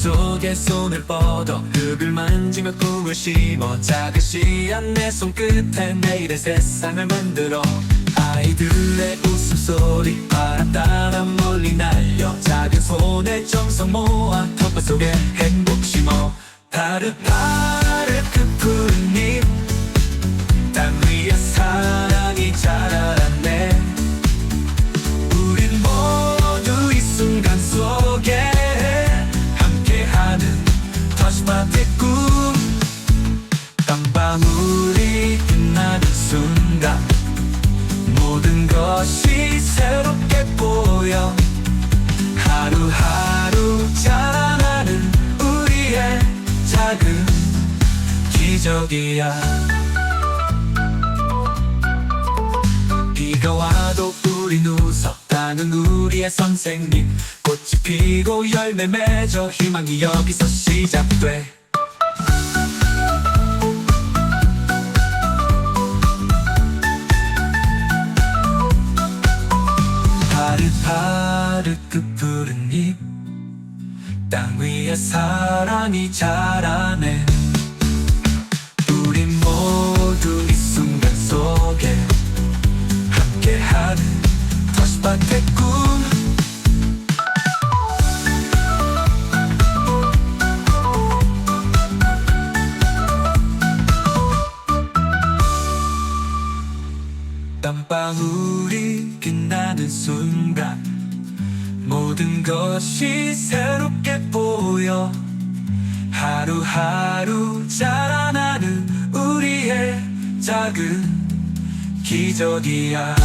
속에 손을 뻗어 흙을 만지며 꿈을 심어 작은 씨앗 내 손끝에 내일의 세상을 만들어 아이들의 웃음소리 바람 따라 멀리 날려 작은 손에 정성 모아 텃밭 속에 행복 심어 파릇파릇 그 푸른 잎 것이 새롭게 보여. 하루하루 자라나는 우리의 작은 기적이야. 비가 와도 우린 웃어 나는 우리의 선생님. 꽃이 피고 열매 맺어 희망이 여기서 시작돼 파릇파릇 그 푸른 잎 땅 위에 사랑이 자라네. 우린 모두 이 순간 속에 함께하는 터시밭의 꿈. 땀방울이 빛나는 순간 모든 것이 새롭게 보여 하루하루 자라나는 우리의 작은 기적이야